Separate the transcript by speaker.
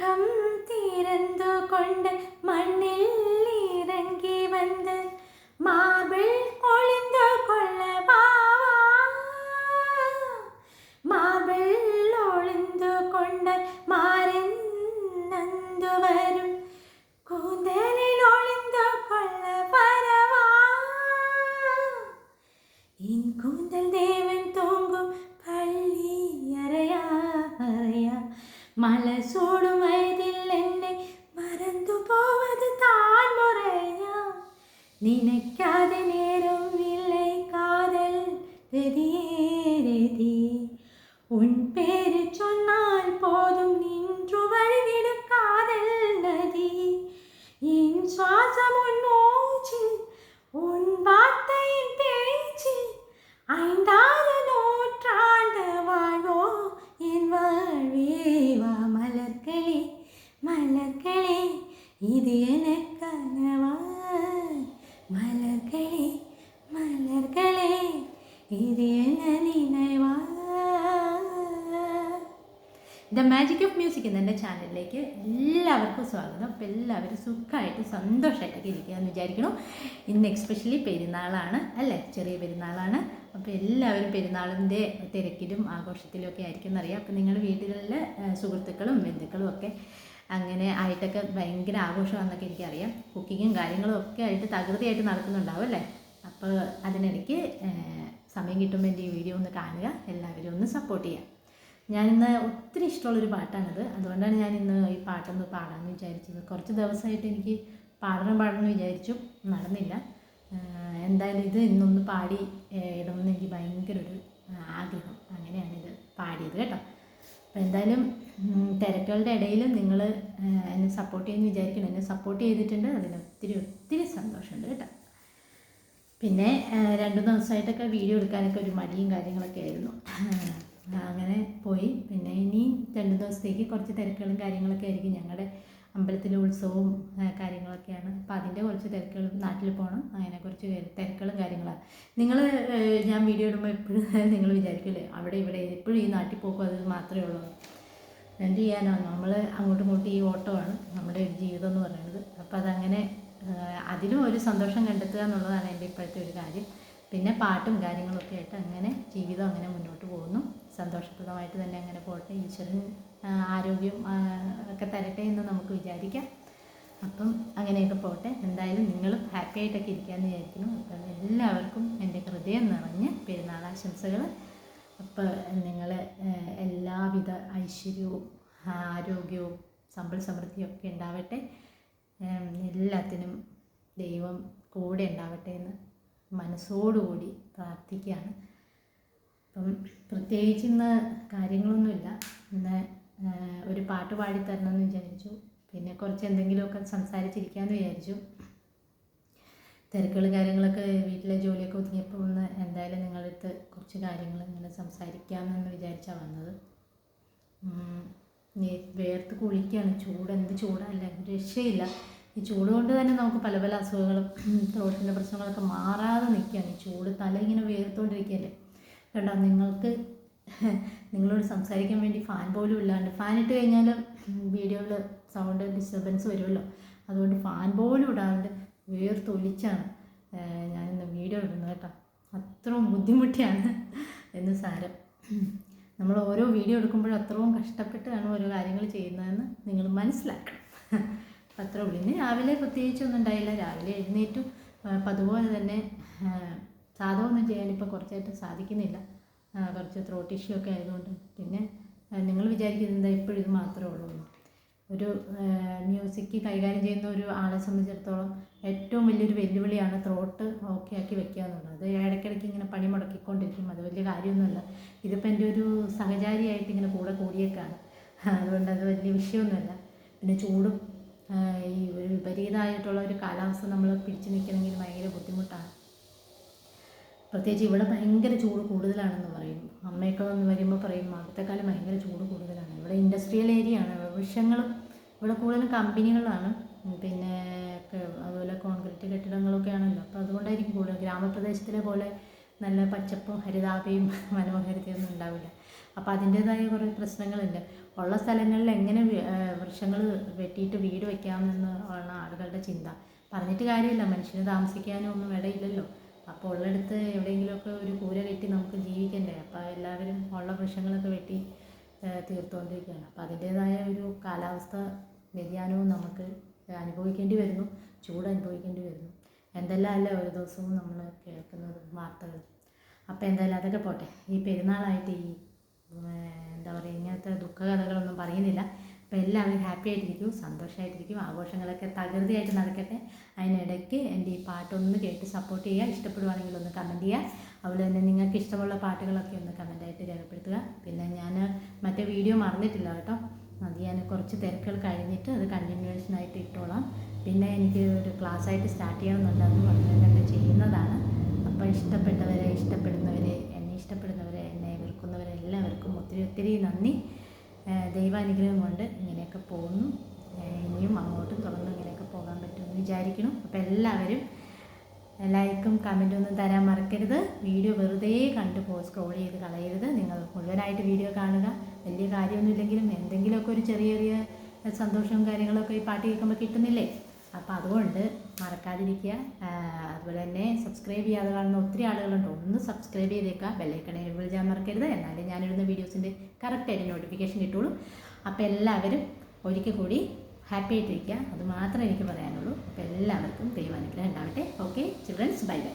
Speaker 1: மேகம் திறந்து கொண்டு மண்ணில் இறங்கி வந்து மார்பிள் ஒளிந்து கொள்ளவா மார்பிள் ஒளிந்து கொண்டு மாறன் நந்து வரும் கூந்தலில் ஒளிந்து கொள்ள பரவா என் கூந்தல் தேவன் தூங்கும் பள்ளி அறையா அறையா மலசு ഇത് എനക്കനവായി മലർകളെ മലർകളെ ദ മാജിക് ഓഫ് മ്യൂസിക് എന്ന എന്റെ ചാനലിലേക്ക് എല്ലാവർക്കും സ്വാഗതം. അപ്പോൾ എല്ലാവരും സുഖമായിട്ട് സന്തോഷമായിട്ടൊക്കെ ഇരിക്കുക എന്ന് വിചാരിക്കണം ഇന്ന് എക്സ്പെഷ്യലി പെരുന്നാളാണ് അല്ലേ? ചെറിയ പെരുന്നാളാണ്. അപ്പോൾ എല്ലാവരും പെരുന്നാളിന്റെ തിരക്കിലും ആഘോഷത്തിലും ഒക്കെ ആയിരിക്കും എന്നറിയാം. അപ്പോൾ നിങ്ങളുടെ വീട്ടിലുള്ള സുഹൃത്തുക്കളും ബന്ധുക്കളും ഒക്കെ അങ്ങനെ ആയിട്ടൊക്കെ ഭയങ്കര ആഘോഷമാണെന്നൊക്കെ എനിക്കറിയാം. കുക്കിങ്ങും കാര്യങ്ങളും ഒക്കെ ആയിട്ട് തകൃതിയായിട്ട് നടക്കുന്നുണ്ടാവും അല്ലേ? അപ്പോൾ അതിനിടയ്ക്ക് സമയം കിട്ടുമ്പോൾ എന്റെ ഈ വീഡിയോ ഒന്ന് കാണുക. എല്ലാവരും ഒന്ന് സപ്പോർട്ട് ചെയ്യുക. ഞാനിന്ന് ഒത്തിരി ഇഷ്ടമുള്ളൊരു പാട്ടാണത്. അതുകൊണ്ടാണ് ഞാൻ ഇന്ന് ഈ പാട്ടൊന്ന് പാടാമെന്ന് വിചാരിച്ചത്. കുറച്ച് ദിവസമായിട്ട് എനിക്ക് പാടണം പാടണം എന്ന് വിചാരിച്ചു. നടന്നില്ല. എന്തായാലും ഇത് ഇന്നൊന്ന് പാടി ഇടണമെന്ന് എനിക്ക് ഭയങ്കര ഒരു ആഗ്രഹം. അങ്ങനെയാണിത് പാടിയത് കേട്ടോ. അപ്പോൾ എന്തായാലും തിരക്കുകളുടെ ഇടയിലും നിങ്ങൾ എന്നെ സപ്പോർട്ട് ചെയ്യുമെന്ന് വിചാരിക്കണം എന്നെ സപ്പോർട്ട് ചെയ്തിട്ടുണ്ട്. അതിന് ഒത്തിരി ഒത്തിരി സന്തോഷമുണ്ട് കേട്ടോ. പിന്നെ രണ്ടു ദിവസമായിട്ടൊക്കെ വീഡിയോ എടുക്കാനൊക്കെ ഒരു മടിയും കാര്യങ്ങളൊക്കെ ആയിരുന്നു. അങ്ങനെ പോയി. പിന്നെ ഇനി രണ്ട് ദിവസത്തേക്ക് കുറച്ച് തിരക്കുകളും കാര്യങ്ങളൊക്കെ ആയിരിക്കും ഞങ്ങളുടെ അമ്പലത്തിലെ ഉത്സവവും കാര്യങ്ങളൊക്കെയാണ്. അപ്പോൾ അതിന്റെ കുറച്ച് തിരക്കുകളും നാട്ടിൽ പോകണം അങ്ങനെ കുറച്ച് തിരക്കുകളും കാര്യങ്ങളാണ്. നിങ്ങൾ ഞാൻ വീഡിയോ ഇടുമ്പോൾ എപ്പോഴും നിങ്ങൾ വിചാരിക്കില്ലേ? അവിടെ ഇവിടെ എപ്പോഴും ഈ നാട്ടിൽ പോകും അത് മാത്രമേ ഉള്ളൂ. എന്ത് ചെയ്യാനാണ് നമ്മൾ അങ്ങോട്ടും ഇങ്ങോട്ടും ഈ ഓട്ടമാണ് നമ്മുടെ ഒരു ജീവിതം എന്ന് പറയുന്നത്. അപ്പോൾ അതങ്ങനെ അതിലും ഒരു സന്തോഷം കണ്ടെത്തുക എന്നുള്ളതാണ് എന്റെ ഇപ്പോഴത്തെ ഒരു കാര്യം. പിന്നെ പാട്ടും കാര്യങ്ങളൊക്കെ ആയിട്ട് അങ്ങനെ ജീവിതം അങ്ങനെ മുന്നോട്ട് പോകുന്നു. സന്തോഷപ്രദമായിട്ട് തന്നെ അങ്ങനെ പോകട്ടെ ഈശ്വരൻ ആരോഗ്യം ഒക്കെ തരട്ടെ എന്ന് നമുക്ക് വിചാരിക്കാം. അപ്പം അങ്ങനെയൊക്കെ പോട്ടെ. എന്തായാലും നിങ്ങളും ഹാപ്പി ആയിട്ടൊക്കെ ഇരിക്കാമെന്ന് വിചാരിക്കുന്നു. അപ്പം എല്ലാവർക്കും എന്റെ ഹൃദയം നിറഞ്ഞ് പെരുന്നാൾ ആശംസകൾ അപ്പോൾ നിങ്ങൾ എല്ലാവിധ ഐശ്വര്യവും ആരോഗ്യവും സമ്പൽ സമൃദ്ധിയും ഒക്കെ ഉണ്ടാവട്ടെ. എല്ലാത്തിനും ദൈവം കൂടെ ഉണ്ടാവട്ടെ എന്ന് മനസ്സോടുകൂടി പ്രാർത്ഥിക്കുകയാണ്. അപ്പം പ്രത്യേകിച്ച് ഇന്ന് കാര്യങ്ങളൊന്നുമില്ല. ഇന്ന് ഒരു പാട്ട് പാടിത്തരണം എന്ന് വിചാരിച്ചു. പിന്നെ കുറച്ച് എന്തെങ്കിലുമൊക്കെ സംസാരിച്ചിരിക്കാമെന്ന് വിചാരിച്ചു. തിരക്കുകൾ കാര്യങ്ങളൊക്കെ വീട്ടിലെ ജോലിയൊക്കെ ഒതുങ്ങിയപ്പോൾ ഒന്ന് എന്തായാലും നിങ്ങളുടെ അടുത്ത് കുറച്ച് കാര്യങ്ങൾ ഇങ്ങനെ സംസാരിക്കാമെന്ന് വിചാരിച്ചാണ് വന്നത്. വേർത്ത് കുളിക്കുകയാണ് ചൂട് എന്ത് ചൂടല്ല. രക്ഷയില്ല. ഈ ചൂട് കൊണ്ട് തന്നെ നമുക്ക് പല പല അസുഖങ്ങളും ത്രോട്ടിന്റെ പ്രശ്നങ്ങളൊക്കെ മാറാതെ നിൽക്കുകയാണ്. ഈ ചൂട് തല ഇങ്ങനെ വേർത്തുകൊണ്ടിരിക്കുകയല്ലേ? കണ്ടോ നിങ്ങൾക്ക് നിങ്ങളോട് സംസാരിക്കാൻ വേണ്ടി ഫാൻ പോലും ഇല്ലാണ്ട് ഫാൻ ഇട്ട് കഴിഞ്ഞാൽ വീഡിയോയിൽ സൗണ്ട് ഡിസ്റ്റർബൻസ് വരുമല്ലോ. അതുകൊണ്ട് ഫാൻ പോലും ഇടാണ്ട് വേർത്തൊലിച്ചാണ് ഞാനിന്ന് വീഡിയോ ഇടുന്നത് കേട്ടോ. അത്രയും ബുദ്ധിമുട്ടിയാണ് എന്ന് സാരം. നമ്മൾ ഓരോ വീഡിയോ എടുക്കുമ്പോഴും അത്രയും കഷ്ടപ്പെട്ടാണ് ഓരോ കാര്യങ്ങൾ ചെയ്യുന്നതെന്ന് നിങ്ങൾ മനസ്സിലാക്കണം. അത്രേ ഉള്ളൂ. ഇന്ന് രാവിലെ പ്രത്യേകിച്ചൊന്നും ഉണ്ടായില്ല. രാവിലെ എഴുന്നേറ്റു. പതുപോലെ തന്നെ ആ, സാധകം ഒന്നും ചെയ്യാനിപ്പോൾ കുറച്ചായിട്ട് സാധിക്കുന്നില്ല. കുറച്ച് ത്രോട്ട് ഇഷ്യൂ ഒക്കെ ആയതുകൊണ്ട്. പിന്നെ നിങ്ങൾ വിചാരിക്കുന്നത് എപ്പോഴും ഇത് മാത്രമേ ഉള്ളൂ ഒരു മ്യൂസിക് കൈകാര്യം ചെയ്യുന്ന ഒരു ആളെ സംബന്ധിച്ചിടത്തോളം ഏറ്റവും വലിയൊരു വെല്ലുവിളിയാണ് ത്രോട്ട് ഓക്കെ ആക്കി വെക്കുക എന്നുള്ളത്. അത് ഇടയ്ക്കിടയ്ക്ക് ഇങ്ങനെ പണി മുടക്കിക്കൊണ്ടിരിക്കും. അത് വലിയ കാര്യമൊന്നുമല്ല. ഇതിപ്പോൾ എന്റെ ഒരു സഹചാരിയായിട്ട് ഇങ്ങനെ കൂടെ കൂടിയേക്കാണ്. അതുകൊണ്ട് അത് വലിയ വിഷയമൊന്നുമല്ല. പിന്നെ ചൂടും ഈ ഒരു വിപരീതമായിട്ടുള്ള ഒരു കാലാവസ്ഥ നമ്മൾ പിടിച്ചു നിൽക്കണമെങ്കിൽ ഭയങ്കര ബുദ്ധിമുട്ടാണ്. പ്രത്യേകിച്ച് ഇവിടെ ഭയങ്കര ചൂട് കൂടുതലാണെന്ന് പറയും. അമ്മയൊക്കെ വന്ന് വരുമ്പോൾ പറയും കാലം ഭയങ്കര ചൂട് കൂടുതലാണ്. ഇവിടെ ഇൻഡസ്ട്രിയൽ ഏരിയ ആണ്. വൃക്ഷങ്ങളും ഇവിടെ കൂടുതലും കമ്പനികളാണ്. പിന്നെ അതുപോലെ കോൺക്രീറ്റ് കെട്ടിടങ്ങളൊക്കെ ആണല്ലോ. അപ്പോൾ അതുകൊണ്ടായിരിക്കും കൂടുതൽ ഗ്രാമപ്രദേശത്തിലെ പോലെ നല്ല പച്ചപ്പും ഹരിതാപയും മനോഹരിതയൊന്നും ഉണ്ടാവില്ല. അപ്പോൾ അതിന്റേതായ കുറേ പ്രശ്നങ്ങളുണ്ട്. ഉള്ള സ്ഥലങ്ങളിൽ എങ്ങനെ വൃക്ഷങ്ങൾ വെട്ടിയിട്ട് വീട് വയ്ക്കാമെന്ന് ആളുകളുടെ ചിന്ത. പറഞ്ഞിട്ട് കാര്യമില്ല. മനുഷ്യന് താമസിക്കാനും ഒന്നും ഇടയില്ലല്ലോ. അപ്പോൾ ഉള്ളിടത്ത് എവിടെയെങ്കിലുമൊക്കെ ഒരു കൂര കെട്ടി നമുക്ക് ജീവിക്കണ്ടേ? അപ്പോൾ എല്ലാവരും ഉള്ള വൃക്ഷങ്ങളൊക്കെ വെട്ടി തീർത്തുകൊണ്ടിരിക്കുകയാണ് അപ്പോൾ അതിന്റേതായ ഒരു കാലാവസ്ഥ വ്യതിയാനവും നമുക്ക് അനുഭവിക്കേണ്ടി വരുന്നു ചൂട് അനുഭവിക്കേണ്ടി വരുന്നു. എന്തെല്ലാം അല്ല ഒരു ദിവസവും നമ്മൾ കേൾക്കുന്നത് വാർത്തകൾ അപ്പോൾ എന്തായാലും അതൊക്കെ പോട്ടെ. ഈ പെരുന്നാളായിട്ട് ഈ എന്താ പറയുക ഇങ്ങനത്തെ ദുഃഖകഥകളൊന്നും പറയുന്നില്ല. അപ്പോൾ എല്ലാവരും ഹാപ്പി ആയിട്ടിരിക്കും സന്തോഷമായിട്ടിരിക്കും ആഘോഷങ്ങളൊക്കെ തകൃതിയായിട്ട് നടക്കട്ടെ. അതിനിടയ്ക്ക് എന്റെ ഈ പാട്ടൊന്ന് കേട്ട് സപ്പോർട്ട് ചെയ്യുക. ഇഷ്ടപ്പെടുവാണെങ്കിൽ ഒന്ന് കമന്റ് ചെയ്യുക. അതുപോലെ തന്നെ നിങ്ങൾക്ക് ഇഷ്ടമുള്ള പാട്ടുകളൊക്കെ ഒന്ന് കമന്റായിട്ട് രേഖപ്പെടുത്തുക. പിന്നെ ഞാൻ മറ്റേ വീഡിയോ മറന്നിട്ടില്ല കേട്ടോ. അത് ഞാൻ കുറച്ച് തിരക്കുകൾ കഴിഞ്ഞിട്ട് അത് കണ്ടിന്യൂവേഷൻ ആയിട്ട് ഇട്ടോളാം. പിന്നെ എനിക്ക് ഒരു ക്ലാസ് ആയിട്ട് സ്റ്റാർട്ട് ചെയ്യണമെന്നുണ്ട്. അത് വളരെ ചെയ്യുന്നതാണ്. അപ്പോൾ ഇഷ്ടപ്പെട്ടവരെ ഇഷ്ടപ്പെടുന്നവരെ എന്നെ ഇഷ്ടപ്പെടുന്നവരെ എന്നെ വെറുക്കുന്നവരെ എല്ലാവർക്കും ഒത്തിരി ഒത്തിരി നന്ദി. ദൈവാനുഗ്രഹം കൊണ്ട് ഇങ്ങനെയൊക്കെ പോകുന്നു. ഇനിയും അങ്ങോട്ടും തുടർന്ന് ഇങ്ങനെയൊക്കെ പോകാൻ പറ്റുമെന്ന് വിചാരിക്കണം അപ്പോൾ എല്ലാവരും ലൈക്കും കമന്റും ഒന്നും തരാൻ മറക്കരുത്. വീഡിയോ വെറുതെ കണ്ടു പോ സ്ക്രോൾ ചെയ്ത് കളയരുത്. നിങ്ങൾ മുഴുവനായിട്ട് വീഡിയോ കാണുക. വലിയ കാര്യമൊന്നുമില്ലെങ്കിലും എന്തെങ്കിലുമൊക്കെ ഒരു ചെറിയ ചെറിയ സന്തോഷവും കാര്യങ്ങളൊക്കെ ഈ പാട്ട് കേൾക്കുമ്പോൾ കിട്ടുന്നില്ലേ? അപ്പോൾ അതുകൊണ്ട് മറക്കാതിരിക്കുക. അതുപോലെ തന്നെ സബ്സ്ക്രൈബ് ചെയ്യാതെ കാണുന്ന ഒത്തിരി ആളുകളുണ്ട്. ഒന്ന് സബ്സ്ക്രൈബ് ചെയ്തേക്കുക. ബെല്ലൈക്കണേ വിളിച്ചാൽ മറക്കരുത്. എന്നാലേ ഞാനിടുന്ന വീഡിയോസിന്റെ കറക്റ്റായിട്ട് നോട്ടിഫിക്കേഷൻ കിട്ടുള്ളൂ. അപ്പോൾ എല്ലാവരും ഒരിക്കൽ കൂടി ഹാപ്പി ആയിട്ടിരിക്കുക. അത് മാത്രമേ എനിക്ക് പറയാനുള്ളൂ. അപ്പോൾ എല്ലാവർക്കും ദൈവാനുഗ്രഹം ഉണ്ടാവട്ടെ. Okay children's bye bye